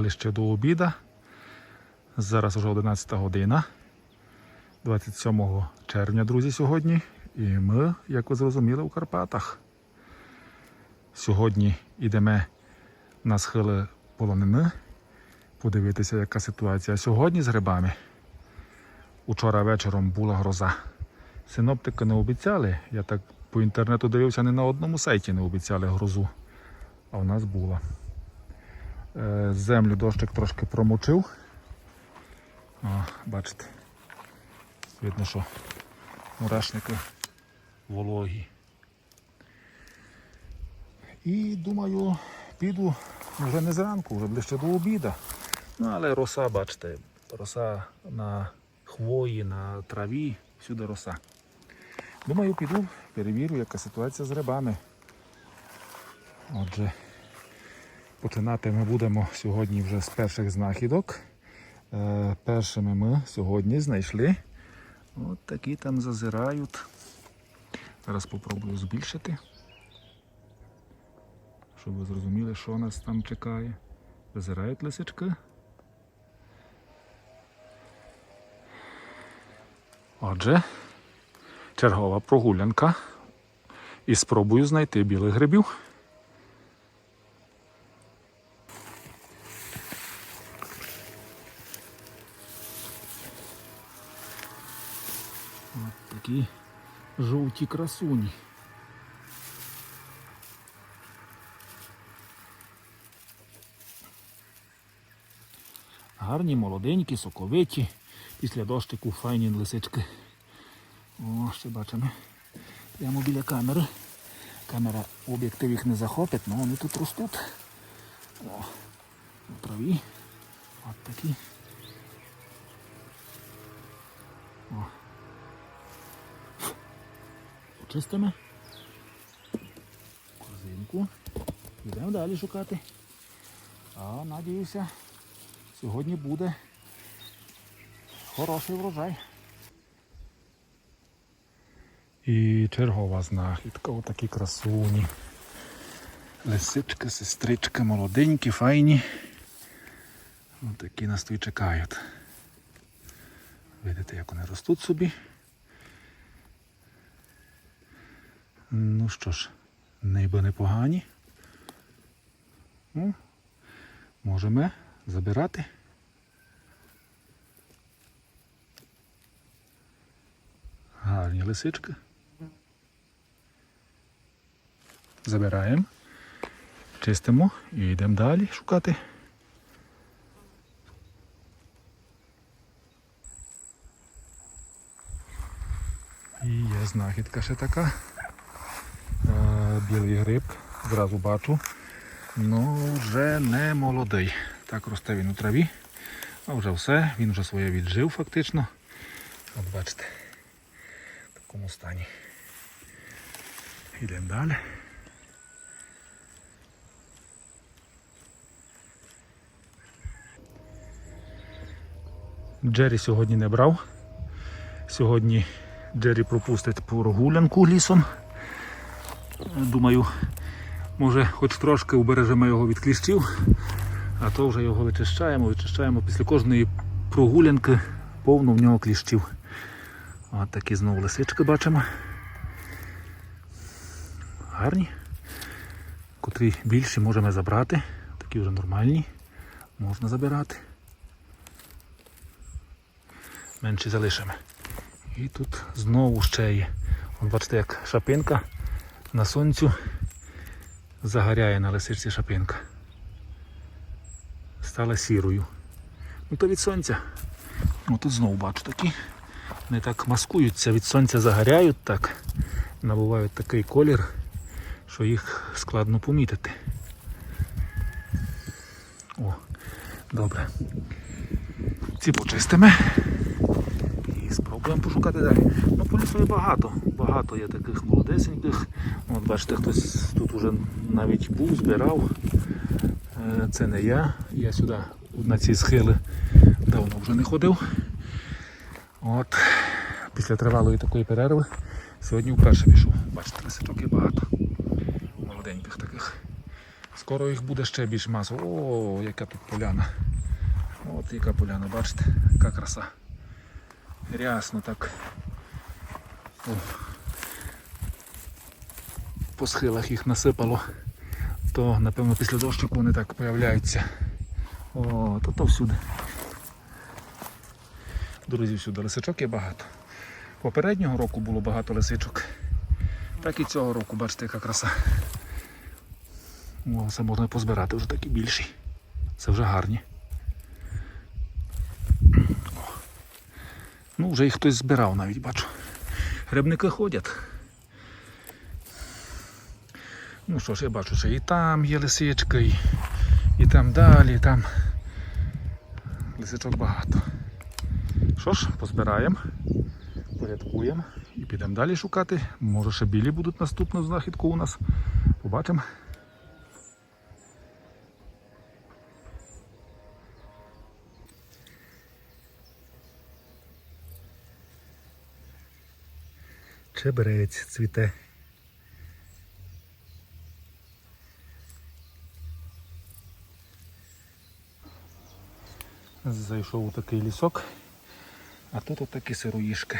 ближче до обіда. Зараз вже 11 година. 27 червня, друзі, сьогодні. І ми, як ви зрозуміли, у Карпатах. Сьогодні йдемо на схили полонини. Подивитися, яка ситуація сьогодні з грибами. Учора вечором була гроза. Синоптики не обіцяли. Я так по інтернету дивився, не на одному сайті не обіцяли грозу. А в нас була. Е, Землю дощик трошки промочив. О, бачите. Видно, що мурашники вологі. І думаю, піду вже не зранку, вже ближче до обіда. Ну, але роса, бачите, роса на хвої, на траві, всюди роса. Думаю, піду, перевірю, яка ситуація з грибами. Отже, починати ми будемо сьогодні вже з перших знахідок. Е, першими ми сьогодні знайшли. От такі там зазирають. Зараз спробую збільшити, щоб ви зрозуміли, що нас там чекає. Зазирають лисички. Отже, чергова прогулянка. І спробую знайти білих грибів. Такі жовті красуні. Гарні, молоденькі, соковиті. Після дощику файні лисички. О, ще бачимо. Прямо біля камери. Камера об'єктив їх не захопить, але вони тут ростуть. О, на траві. От такі. Почистимо. Корзинку. Йдемо далі шукати. А надіюся, сьогодні буде хороший врожай. І чергова знахідка, отакі красуні. Лисички, сестрички, молоденькі, файні. Отакі нас тут чекають. Видите, як вони ростуть собі. Ну що ж, ніби непогані. Ну, можемо забирати. Гарні лисички. Забираємо, чистимо і йдемо далі шукати. І є знахідка ще така. Білий гриб, зразу бачу. Ну, вже не молодий. Так росте він у траві. А вже все, він вже своє віджив фактично. От бачите, в такому стані. Йдемо далі. Джері сьогодні не брав. Сьогодні Джері пропустить прогулянку лісом. Думаю, може хоч трошки убережемо його від кліщів, а то вже його вичищаємо, вичищаємо після кожної прогулянки повно в нього кліщів. От такі знову лисички бачимо. Гарні. Котрі більші можемо забрати. Такі вже нормальні. Можна забирати. Менші залишимо. І тут знову ще є. От бачите, як шапинка на сонцю загоряє на лисичці шапинка. Стала сірою. Ну то від сонця. Ну знову бачу такі. Вони так маскуються, від сонця загоряють так, набувають такий колір, що їх складно помітити. О, добре. Ці почистимо спробуємо пошукати далі. Ну, по лісу є багато. Багато є таких молодесеньких. От бачите, хтось тут уже навіть був, збирав. Е, Це не я. Я сюди на ці схили давно вже не ходив. От, після тривалої такої перерви сьогодні вперше пішов. Бачите, лисичок є багато. Молоденьких таких. Скоро їх буде ще більш масово. О, яка тут поляна. От яка поляна, бачите, яка краса. Рясно так. О. По схилах їх насипало, то напевно після дощику вони так появляються. О, то то всюди. Друзі, всюди лисичок є багато. Попереднього року було багато лисичок. Так і цього року, бачите, яка краса. О, це можна позбирати вже такі більші. Це вже гарні. Ну, вже їх хтось збирав навіть, бачу. Грибники ходять. Ну що ж, я бачу, що і там є лисичка, і, і там далі, і там. Лисичок багато. Що ж, позбираємо, порядкуємо і підемо далі шукати. Може ще білі будуть наступну знахідку у нас. Побачимо. Чебрець цвіте. Зайшов у такий лісок, а тут отакі сироїшки.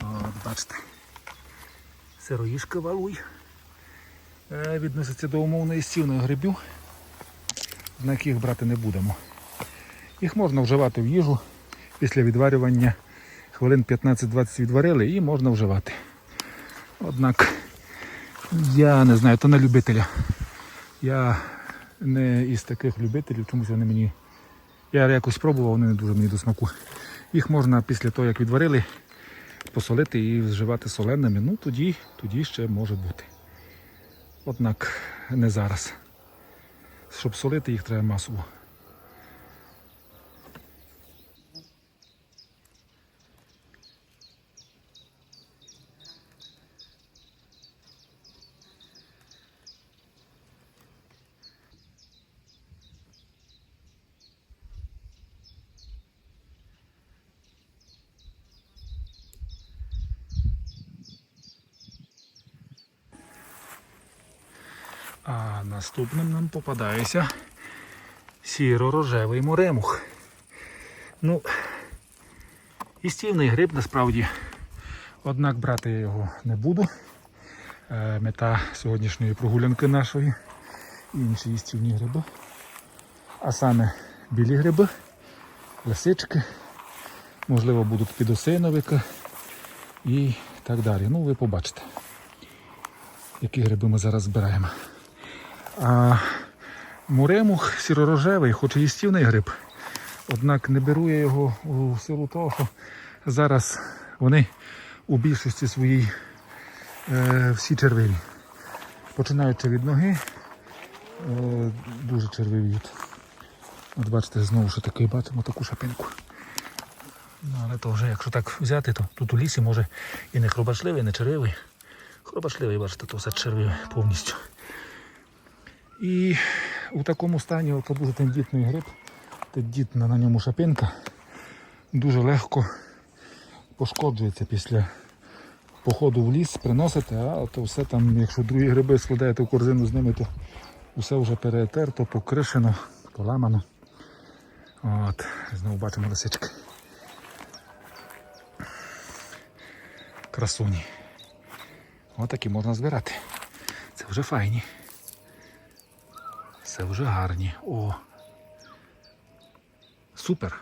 От, бачите. Сироїшки валуй. Е, Відноситься до умовної стівної грибів, на яких брати не будемо. Їх можна вживати в їжу після відварювання. Хвилин 15-20 відварили і можна вживати. Однак я не знаю, то не любителя. Я не із таких любителів, чомусь вони мені. Я якось пробував, вони не дуже мені до смаку. Їх можна після того, як відварили, посолити і вживати соленими. Ну тоді, тоді ще може бути. Однак не зараз. Щоб солити їх треба масово. А наступним нам попадається сіро-рожевий моремух. Ну, істівний гриб насправді. Однак брати я його не буду. Е, Мета сьогоднішньої прогулянки нашої. Інші їстівні гриби. А саме білі гриби, лисички, можливо, будуть підосиновики і так далі. Ну, ви побачите, які гриби ми зараз збираємо. А муремух сіророжевий, хоч і їстівний гриб. Однак не беру я його у силу того, що зараз вони у більшості своїй е, всі червиві. Починаючи від ноги, е, дуже червивіють. От бачите, знову ж таки бачимо таку шапинку. Ну, але то вже, якщо так взяти, то тут у лісі може і не хробашливий, і не червивий. Хробашливий, бачите, то все червиве повністю. І у такому стані от дуже тендітний гриб, тендітна на ньому шапинка, дуже легко пошкоджується після походу в ліс, приносите, а то все там, якщо другі гриби складаєте в корзину з ними, то все вже перетерто, покришено, поламано. От, знову бачимо лисички. Красуні. Отакі можна збирати. Це вже файні. Це вже гарні. О. Супер.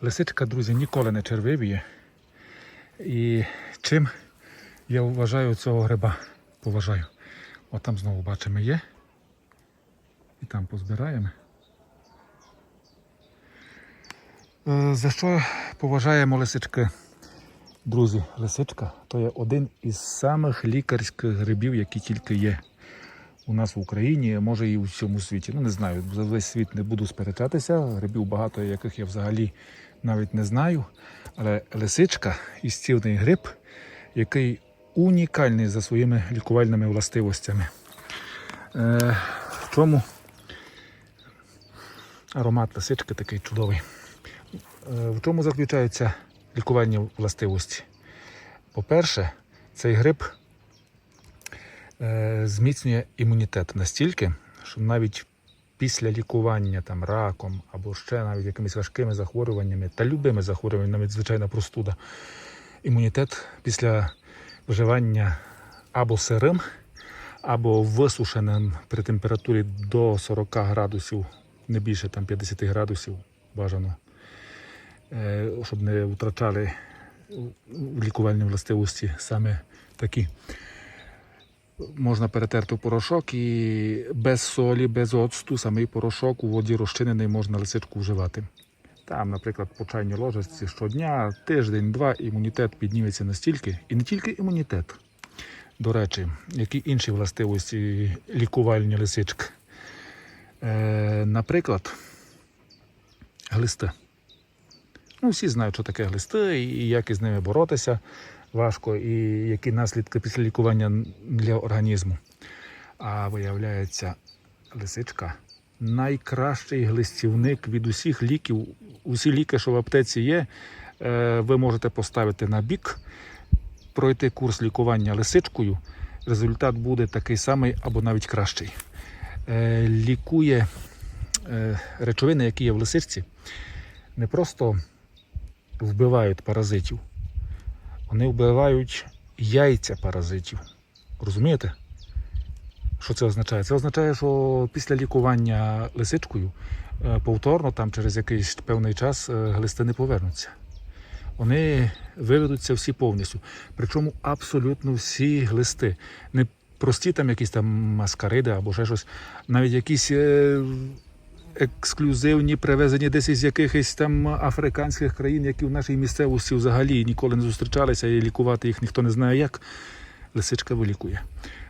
Лисичка, друзі, ніколи не червивіє. І чим я вважаю цього гриба? Поважаю. От там знову бачимо є. І там позбираємо. Е, За що поважаємо лисички? Друзі, лисичка то є один із самих лікарських грибів, які тільки є у нас в Україні, може і у всьому світі. Ну не знаю, за весь світ не буду сперечатися. Грибів багато, яких я взагалі навіть не знаю. Але лисичка істівний гриб, який унікальний за своїми лікувальними властивостями. Е, в чому аромат лисички такий чудовий? Е, в чому заключаються лікувальні властивості? По-перше, цей гриб зміцнює імунітет настільки, що навіть після лікування там, раком або ще навіть якимись важкими захворюваннями та любими захворюваннями, навіть звичайна простуда, імунітет після вживання або сирим, або висушеним при температурі до 40 градусів, не більше там 50 градусів бажано, е, щоб не втрачали лікувальні властивості саме такі. Можна перетерти в порошок і без солі, без оцту, самий порошок у воді розчинений можна лисичку вживати. Там, наприклад, по чайній ложечці щодня, тиждень-два імунітет підніметься настільки, і не тільки імунітет. До речі, які інші властивості лікувальні лисички. Е, наприклад, глисти. Ну, всі знають, що таке глисти і як із ними боротися важко, і які наслідки після лікування для організму. А виявляється, лисичка найкращий глистівник від усіх ліків. Усі ліки, що в аптеці є, е, ви можете поставити на бік, пройти курс лікування лисичкою. Результат буде такий самий або навіть кращий. Е, Лікує е, речовини, які є в лисичці, не просто вбивають паразитів, вони вбивають яйця паразитів. Розумієте? Що це означає? Це означає, що після лікування лисичкою е, повторно, там через якийсь певний час, е, глисти не повернуться. Вони виведуться всі повністю. Причому абсолютно всі глисти. Не прості там якісь там маскариди або ще щось, навіть якісь е, ексклюзивні, привезені десь із якихось там африканських країн, які в нашій місцевості взагалі ніколи не зустрічалися, і лікувати їх ніхто не знає як. Лисичка вилікує.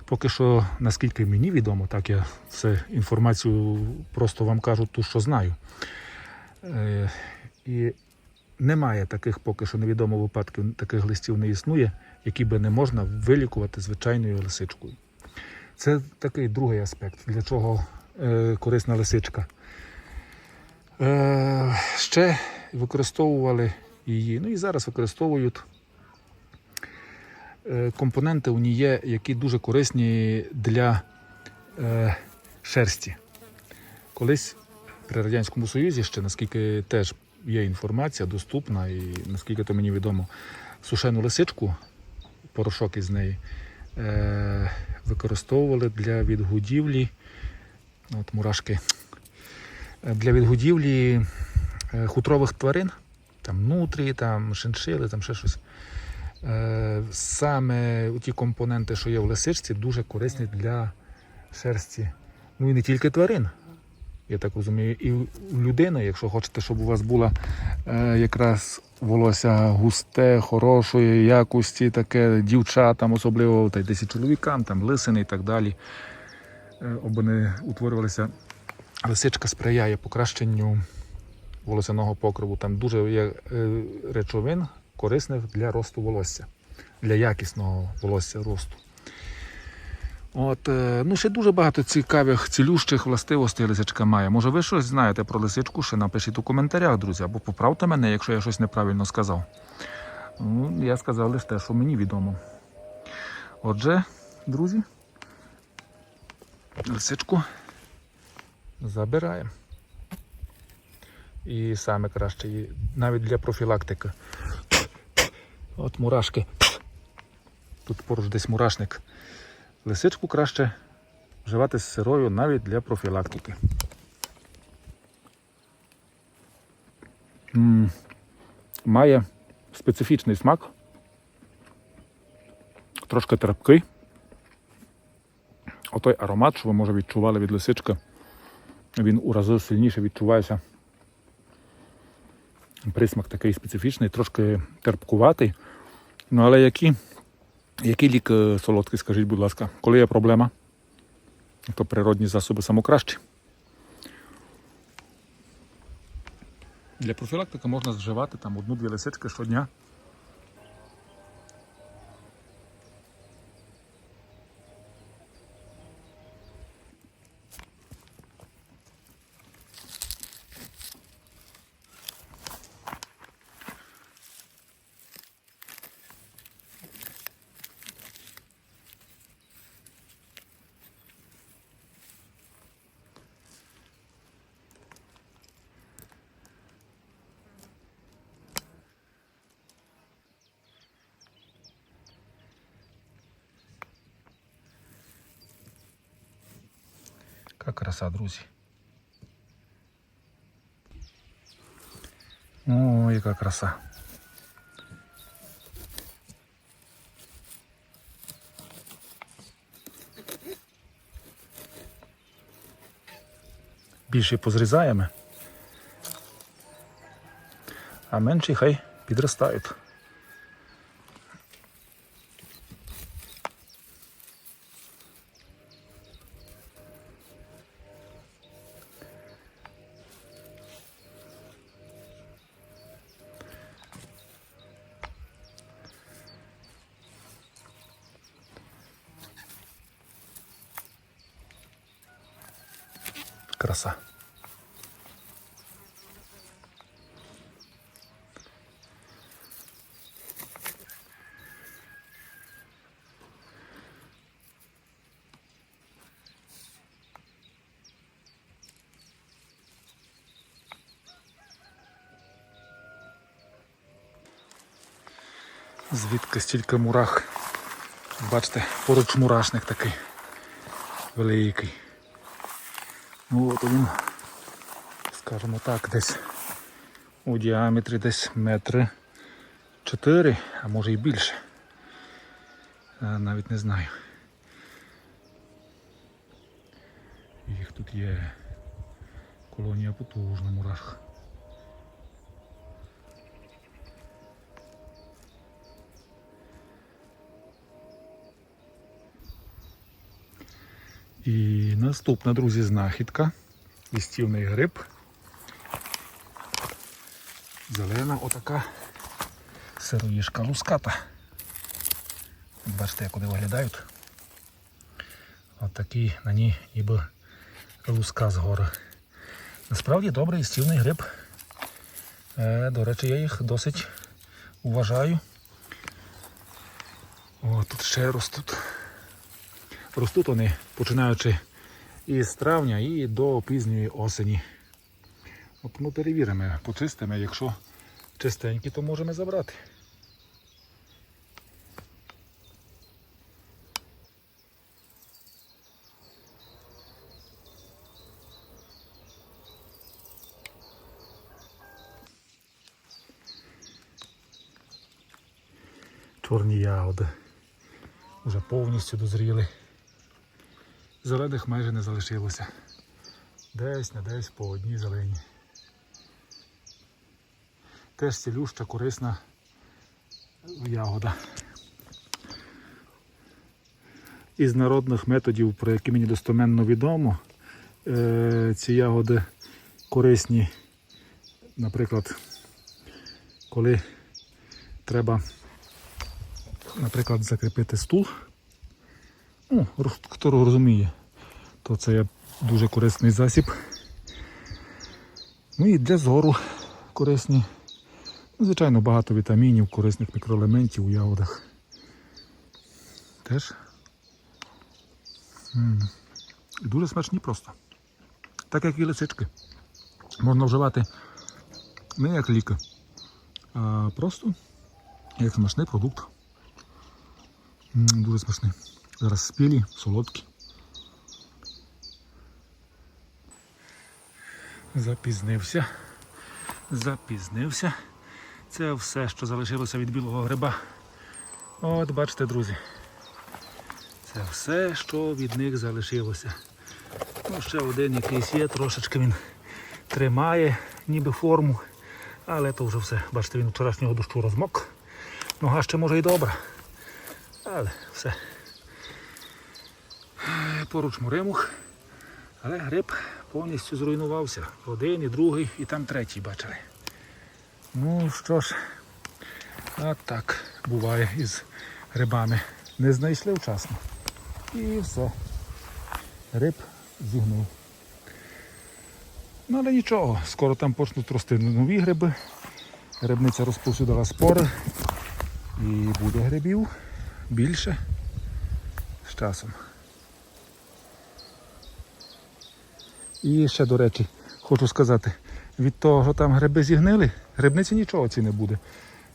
Поки що, наскільки мені відомо, так я це інформацію просто вам кажу, ту, що знаю. Е, і немає таких, поки що невідомо випадків, таких листів не існує, які би не можна вилікувати звичайною лисичкою. Це такий другий аспект, для чого корисна лисичка. Е, ще використовували її, ну і зараз використовують е, компоненти у ній є, які дуже корисні для е, шерсті. Колись при Радянському Союзі, ще наскільки теж є інформація доступна, і наскільки то мені відомо, сушену лисичку, порошок із неї, е, використовували для відгодівлі. От мурашки для відгодівлі е, хутрових тварин, там нутрії, там шиншили, там ще щось. Е, Саме ті компоненти, що є в лисичці, дуже корисні для шерсті. Ну і не тільки тварин. Я так розумію, і у людини, якщо хочете, щоб у вас було е, якраз волосся густе, хорошої якості, таке дівчатам, особливо десь чоловікам, там лисини і так далі, е, аби не утворювалися Лисичка сприяє покращенню волосяного покриву. Там дуже є е, речовин корисних для росту волосся, для якісного волосся росту. От, е, ну ще дуже багато цікавих, цілющих властивостей лисичка має. Може, ви щось знаєте про лисичку, ще напишіть у коментарях, друзі, або поправте мене, якщо я щось неправильно сказав. Ну, я сказав лише те, що мені відомо. Отже, друзі, лисичку забираємо. І саме краще її навіть для профілактики. От мурашки. Тут поруч десь мурашник. Лисичку краще вживати з сирою навіть для профілактики. М, Має специфічний смак, трошки терпкий. Отой аромат, що ви може відчували від лисички, він у рази сильніше відчувається. Присмак такий специфічний, трошки терпкуватий. Ну але які, які лік е, солодкий, скажіть, будь ласка, коли є проблема, то природні засоби самокращі. Для профілактики можна вживати там одну-дві лисички щодня. Яка краса, друзі. О, яка краса. Більше позрізаємо, а менші хай підростають. Краса. Звідки стільки мурах? Бачите, поруч мурашник такий великий. Ну, от він, скажімо так, десь у діаметрі десь метри 4, а може і більше. Я навіть не знаю. Їх тут є колонія потужна мурах. І наступна, друзі, знахідка. Листівний гриб. Зелена отака сироїшка луската. Бачите, як вони виглядають. Отакий на ній ніби луска згори. Насправді добрий листівний гриб. Е, до речі, я їх досить уважаю. О, тут ще ростуть. Ростуть вони починаючи із травня і до пізньої осені. От ми перевіримо, почистимо, якщо чистенькі, то можемо забрати. Чорні ягоди вже повністю дозріли. Зелених майже не залишилося. Десь не десь по одній зелені. Теж цілюща, корисна ягода. Із народних методів, про які мені достоменно відомо, е, ці ягоди корисні, наприклад, коли треба, наприклад, закріпити стул. Ну, хто розуміє, то це є дуже корисний засіб. Ну і для зору корисні. Ну, Звичайно, багато вітамінів, корисних мікроелементів у ягодах. Теж. М. І дуже смачні просто. Так як і лисички. Можна вживати не як ліки, а просто як смачний продукт. М, Дуже смачний. Зараз спілі, солодкі. Запізнився. Запізнився. Це все, що залишилося від білого гриба. От, бачите, друзі. Це все, що від них залишилося. Ну, ще один якийсь є, трошечки він тримає, ніби форму. Але то вже все. Бачите, він вчорашнього дощу розмок. Нога ще може і добра. Але все. Поруч муримух. Але гриб повністю зруйнувався. Один і другий, і там третій бачили. Ну що ж, от так буває із грибами. Не знайшли вчасно. І все. Гриб зігнув. Ну але нічого, скоро там почнуть рости нові гриби. Грибниця розповсюдила спори. І буде грибів більше з часом. І ще, до речі, хочу сказати, від того, що там гриби зігнили, грибниці нічого ці не буде.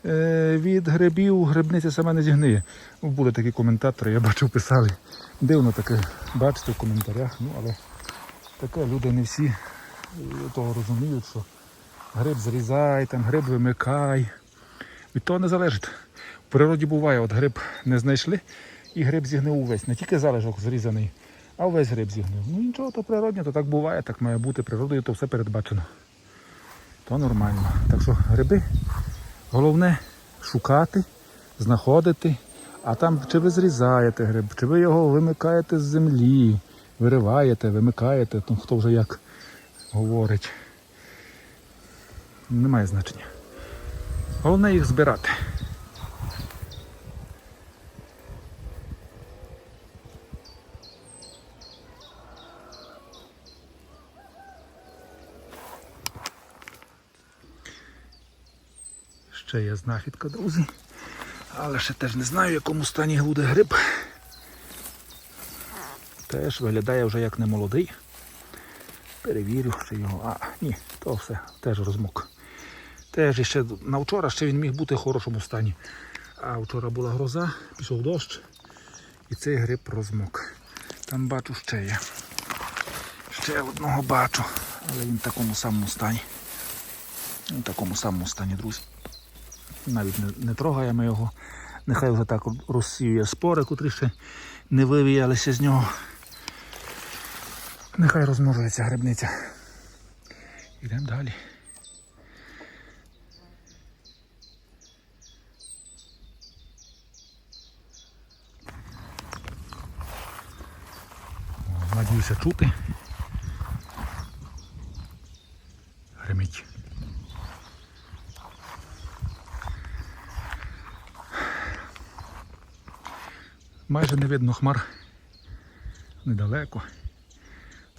Е, від грибів грибниця сама не зігниє. Були такі коментатори, я бачив, писали. Дивно таке, бачите в коментарях, ну але таке люди не всі е, того розуміють, що гриб зрізай, там гриб вимикай. Від того не залежить. В природі буває, от гриб не знайшли і гриб зігнив увесь. Не тільки залежок зрізаний, а увесь гриб зігнив. Ну нічого, то природне, то так буває, так має бути. Природою то все передбачено. То нормально. Так що гриби головне шукати, знаходити. А там чи ви зрізаєте гриб, чи ви його вимикаєте з землі, вириваєте, вимикаєте, там хто вже як говорить. Немає значення. Головне їх збирати. Ще є знахідка, друзі. Але ще теж не знаю, в якому стані буде гриб. Теж виглядає вже як не молодий. Перевірю ще його. А, ні, то все, теж розмок. Теж ще на вчора ще він міг бути в хорошому стані. А вчора була гроза, пішов дощ, і цей гриб розмок. Там бачу ще є. Ще одного бачу, але він в такому самому стані. Він в такому самому стані, друзі. Навіть не, не трогаємо його. Нехай вже так розсіює спори, котрі ще не вивіялися з нього. Нехай розмножується грибниця. Йдемо далі. Надіюся чути. Гримить. Майже не видно хмар недалеко.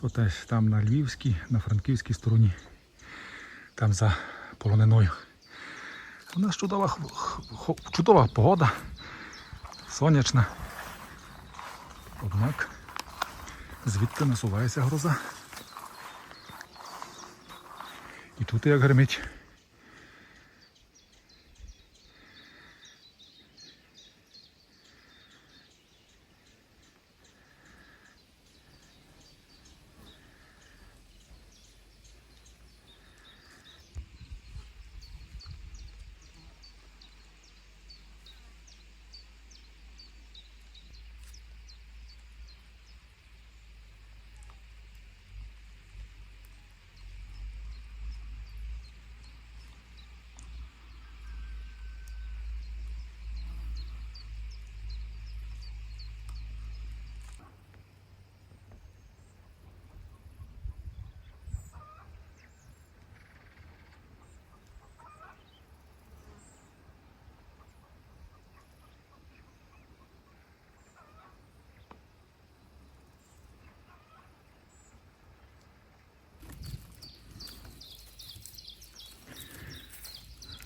То теж там на Львівській, на франківській стороні, там за полониною. У нас чудова, чудова погода, сонячна. Однак звідти насувається гроза. І тут як гримить.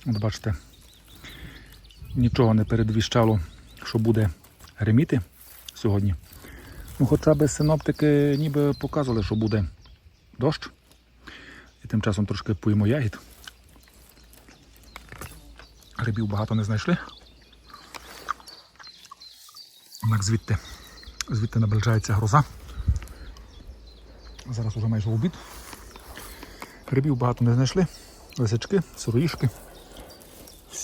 От бачите, нічого не передвіщало, що буде гриміти сьогодні. Ну, хоча б синоптики ніби показували, що буде дощ. І тим часом трошки поїмо ягід. Грибів багато не знайшли. Однак звідти, звідти наближається гроза. Зараз уже майже обід. Грибів багато не знайшли. Лисички, сироїшки.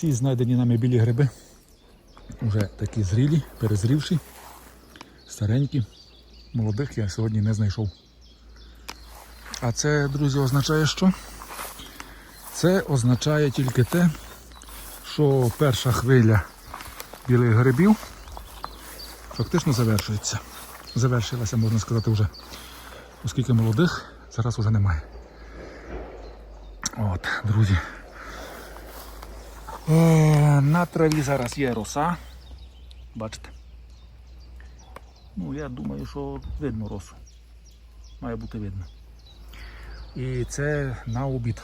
Всі знайдені нами білі гриби. Вже такі зрілі, перезрівші, старенькі. Молодих я сьогодні не знайшов. А це, друзі, означає що? Це означає тільки те, що перша хвиля білих грибів фактично завершується. Завершилася, можна сказати, вже. Оскільки молодих зараз вже немає. От, друзі. Е, на траві зараз є роса. Бачите? Ну, я думаю, що видно росу. Має бути видно. І це на обід.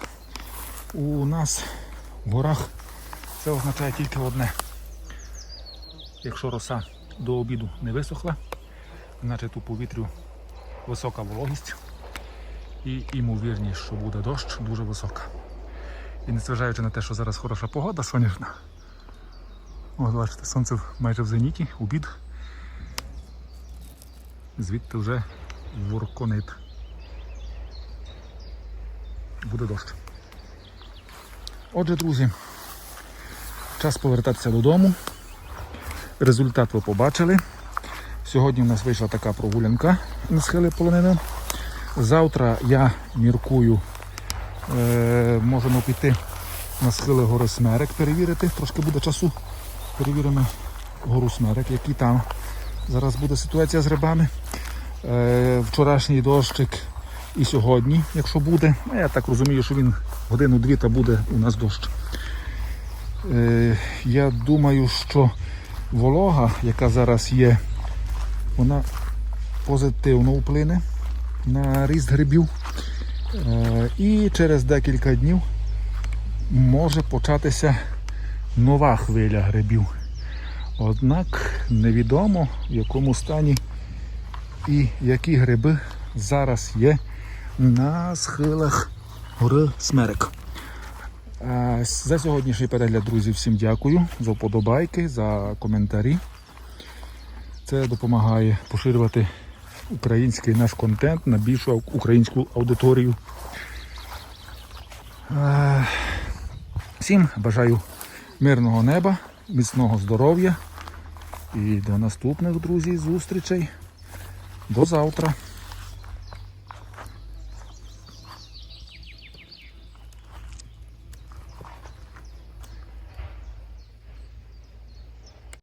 У нас в горах це означає тільки одне. Якщо роса до обіду не висохла, значить у повітрю висока вологість і ймовірність, що буде дощ, дуже висока. І незважаючи на те, що зараз хороша погода, сонячна. От бачите, сонце майже в зеніті, обід. Звідти вже ворконит. буде дощ. Отже, друзі, час повертатися додому. Результат ви побачили. Сьогодні в нас вийшла така прогулянка на схили полонини. Завтра я міркую, можемо піти на схили гори Смерек перевірити. Трошки буде часу. Перевіримо гору Смерек, який там зараз буде ситуація з грибами. Е, вчорашній дощик і сьогодні, якщо буде. Ну, Я так розумію, що він годину-дві та буде у нас дощ. Е, я думаю, що волога, яка зараз є, вона позитивно вплине на ріст грибів. Е, і через декілька днів може початися нова хвиля грибів. Однак невідомо в якому стані і які гриби зараз є на схилах гори Смерек. А, За сьогоднішній перегляд, друзі, всім дякую за вподобайки, за коментарі. Це допомагає поширювати український наш контент на більшу українську аудиторію. Е, Всім бажаю мирного неба, міцного здоров'я і до наступних, друзі, зустрічей. До завтра.